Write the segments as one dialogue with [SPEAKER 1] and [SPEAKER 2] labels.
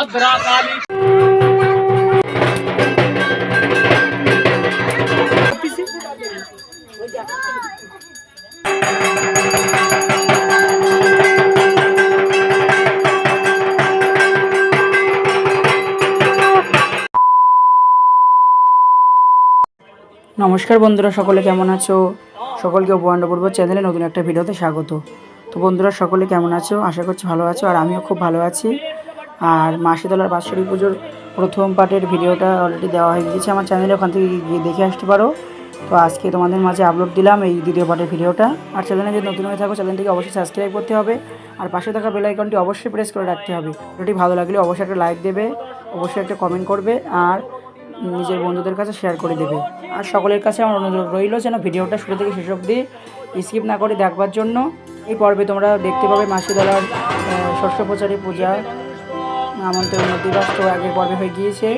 [SPEAKER 1] নমস্কার বন্ধুরা, সকলে কেমন আছো? সকলকে উপহান্ডপূর্ব চ্যানেলে নতুন একটা ভিডিওতে স্বাগত। তো বন্ধুরা, সকলে কেমন আছো? আশা করছি ভালো আছো, আর আমিও খুব ভালো আছি। আর মাসিতলার বাৎসরিক পুজোর প্রথম পার্টের ভিডিওটা অলরেডি দেওয়া হয়ে গিয়েছে আমার চ্যানেলে ওখান থেকে গিয়ে দেখে আসতে পারো। তো আজকে তোমাদের মাঝে আপলোড দিলাম এই দ্বিতীয় পার্টের ভিডিওটা। আর চ্যানেলে যদি নতুন হয়ে থাকো চ্যানেলটিকে অবশ্যই সাবস্ক্রাইব করতে হবে। আর পাশে থাকা বেল আইকনটি অবশ্যই প্রেস করে রাখতে হবে। ভিডিওটি ভালো লাগলে অবশ্যই একটা লাইক দেবে, অবশ্যই একটা কমেন্ট করবে, আর নিজের বন্ধুদের কাছে শেয়ার করে দেবে। আর সকলের কাছে আমার অনুরোধ রইল যেন ভিডিওটা শুরু থেকে শেষ অবধি স্কিপ না করে দেখবার জন্য। এই পর্বে তোমরা দেখতে পাবে মাসিদলার শস্য প্রচারী পূজা। আমন্ত্রণ তো আগের পর্বে হয়ে গিয়েছে।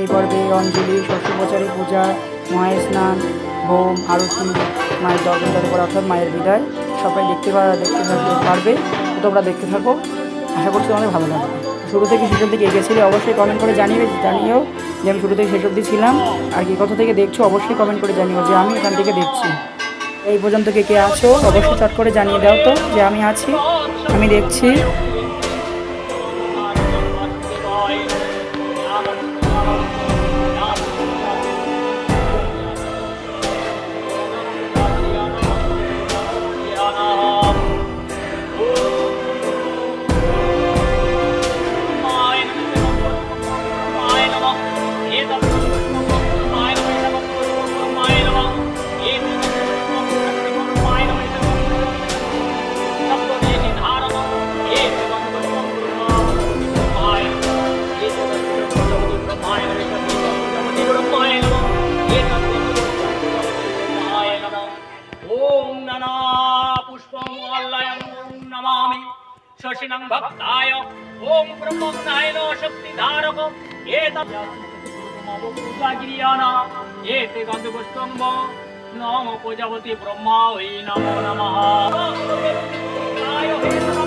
[SPEAKER 1] এই পর্বে অঞ্জলি প্রচারী পূজা মহায় স্নান, হোম, আরতি, মায়ের দর্শন করে অর্থাৎ মায়ের বিদায়। সবাই দেখতে দেখতে পারবে। তোমরা দেখতে থাকো। আশা করছি তোমাদের ভালো লাগবে। শুরু থেকে শেষ অবধি কে গেছিলে অবশ্যই কমেন্ট করে জানিয়ে জানিও যে আমি শুরু থেকে শেষ অবধি ছিলাম। আর কি কোথা থেকে দেখছ অবশ্যই কমেন্ট করে জানিও যে আমি এখান থেকে দেখছি। এই পর্যন্ত কে কে আছো, অবশ্যই চট করে জানিয়ে দাও তো যে আমি আছি, আমি দেখছি।
[SPEAKER 2] ওম নানা পুষ্পং অল্লয়ং নমামি। শশিনং ভক্তায়। ওম ব্রহ্মগ্নায় ন শক্তিধারক। এতগিরিয়ানা এতে গন্ধপুষ্পম্ব। নম প্রজাপতি ব্রহ্মা ওই নমো নমঃ।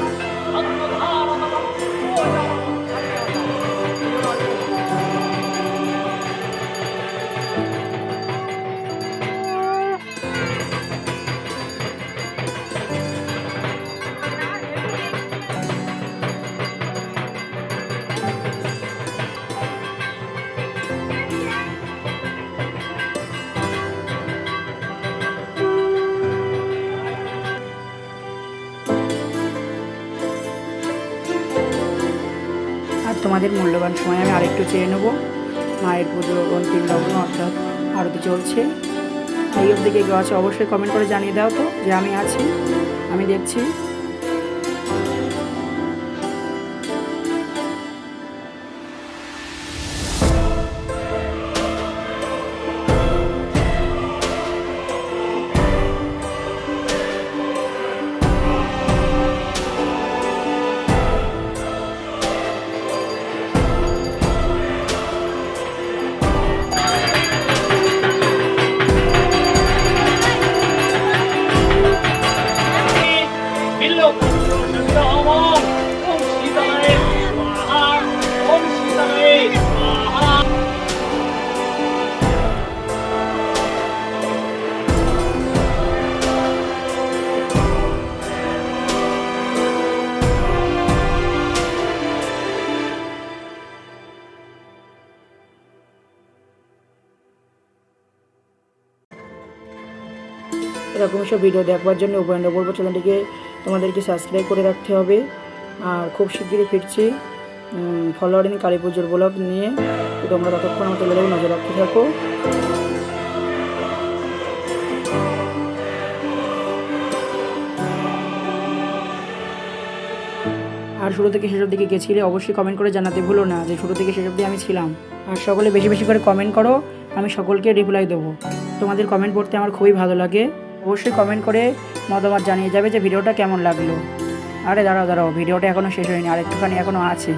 [SPEAKER 1] তোমাদের মূল্যবান সময় আমি আরেকটু চেয়ে নেব। মায়ের পুজো, অন্তিম লগ্ন অর্থাৎ আরতি চলছে। এই অবধি কেউ আছে অবশ্যই কমেন্ট করে জানিয়ে দাও তো যে আমি আছি, আমি দেখছি। এরকম সব ভিডিও দেখবার জন্য উপেন্দ্র বলব চ্যানেলটিকে তোমাদেরকে সাবস্ক্রাইব করে রাখতে হবে। আর খুব শিগগিরই ফিরছি ফলোয়ারিং কালী পুজোর ব্লগ নিয়ে। তোমরা ততক্ষণ আমার চ্যানেলে নজর রাখতে থাকো। আর শুরু থেকে শেষ অবধি গেছিলে, অবশ্যই কমেন্ট করে জানাতে ভুলো না যে শুরু থেকে শেষ অবধি আমি ছিলাম। আর সকলে বেশি বেশি করে কমেন্ট করো, আমি সকলকে রিপ্লাই দেবো। তোমাদের কমেন্ট পড়তে আমার খুবই ভালো লাগে। অবশ্যই কমেন্ট করে মতামত জানিয়ে যাবে যে ভিডিওটা কেমন লাগল। আরে দাঁড়াও দাঁড়াও ভিডিওটা এখনও শেষ হয়নি আর একটুখানি এখনও আছে।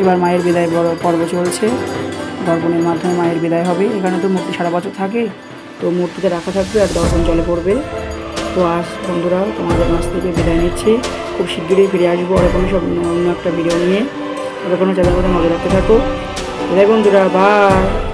[SPEAKER 1] এবার মায়ের বিদায় বড় পর্ব চলছে। দর্পণের মাধ্যমে মায়ের বিদায় হবে। এখানে তো মূর্তি সারা বছর থাকে। তো মূর্তিতে রাখা থাকবে আর দর্পণ জলে পড়বে। তো আজ বন্ধুরা, তোমাদের মাছ থেকে বিদায় নিচ্ছি। খুব শীঘ্রই ফিরে আসব আর সব অন্য একটা ভিডিও নিয়ে। ওরা কোনো চ্যানেল করে নজর রাখতে থাকো। বিদায় বন্ধুরা বাই